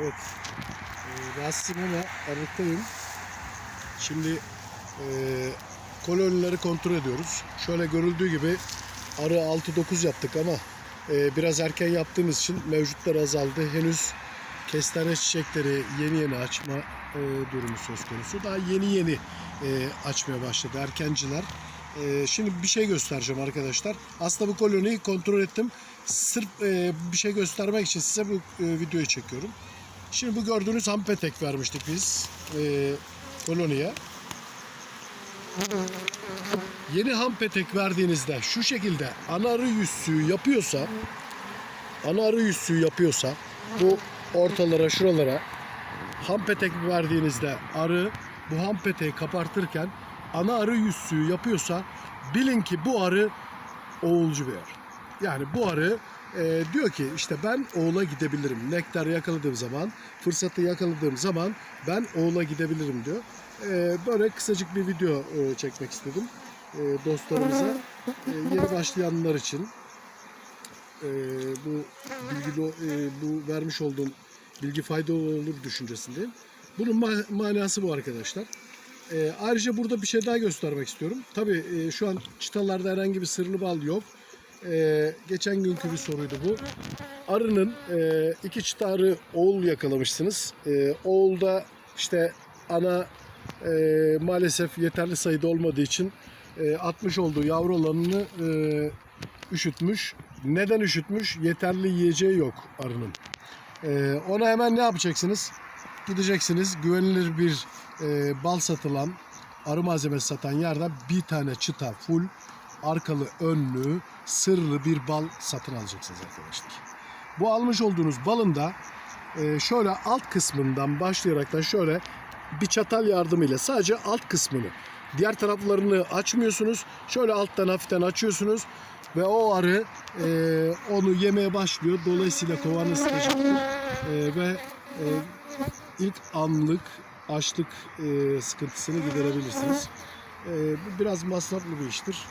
Evet. Ee, rahatsızım ama aralıktayım. Şimdi e, kolonileri kontrol ediyoruz. Şöyle görüldüğü gibi arı 6-9 yaptık ama e, biraz erken yaptığımız için mevcutlar azaldı. Henüz kestane çiçekleri yeni yeni açma e, durumu söz konusu. Daha yeni yeni e, açmaya başladı erkenciler. E, şimdi bir şey göstereceğim arkadaşlar. Aslında bu koloniyi kontrol ettim. Sırf e, bir şey göstermek için size bu e, videoyu çekiyorum. Şimdi bu gördüğünüz ham petek vermiştik biz e, koloniye. Yeni ham petek verdiğinizde şu şekilde ana arı yüzsüğü yapıyorsa ana arı yüzsüğü yapıyorsa bu ortalara şuralara ham petek verdiğinizde arı bu ham peteği kapartırken ana arı yüzsüğü yapıyorsa bilin ki bu arı oğulcu bir arı. Yani bu arı e, diyor ki işte ben oğula gidebilirim. Nektar yakaladığım zaman, fırsatı yakaladığım zaman ben oğula gidebilirim diyor. E, böyle kısacık bir video e, çekmek istedim e, dostlarımıza. E, yeni başlayanlar için e, bu bilgi e, bu vermiş olduğum bilgi faydalı olur düşüncesindeyim. Bunun ma- manası bu arkadaşlar. E, ayrıca burada bir şey daha göstermek istiyorum. Tabii e, şu an çıtalarda herhangi bir sırlı bal yok. E, geçen günkü bir soruydu bu. Arının e, iki çıta arı oğul yakalamışsınız. E, oğulda işte ana e, maalesef yeterli sayıda olmadığı için e, atmış olduğu yavru olanını e, üşütmüş. Neden üşütmüş? Yeterli yiyeceği yok arının. E, ona hemen ne yapacaksınız? Gideceksiniz güvenilir bir e, bal satılan arı malzemesi satan yerden bir tane çıta full arkalı önlü sırlı bir bal satın alacaksınız arkadaşlar. Bu almış olduğunuz balın da e, şöyle alt kısmından başlayarak da şöyle bir çatal yardımıyla sadece alt kısmını diğer taraflarını açmıyorsunuz. Şöyle alttan hafiften açıyorsunuz ve o arı e, onu yemeye başlıyor. Dolayısıyla kovanı sıkacaktır. E, ve e, ilk anlık açlık e, sıkıntısını giderebilirsiniz. E, biraz masraflı bir iştir.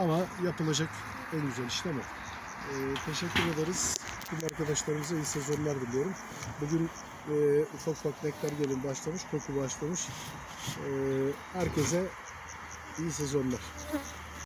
Ama yapılacak en güzel işlem o. E, teşekkür ederiz. Tüm arkadaşlarımıza iyi sezonlar diliyorum. Bugün e, ufak ufak nektar gelin başlamış, koku başlamış. E, herkese iyi sezonlar.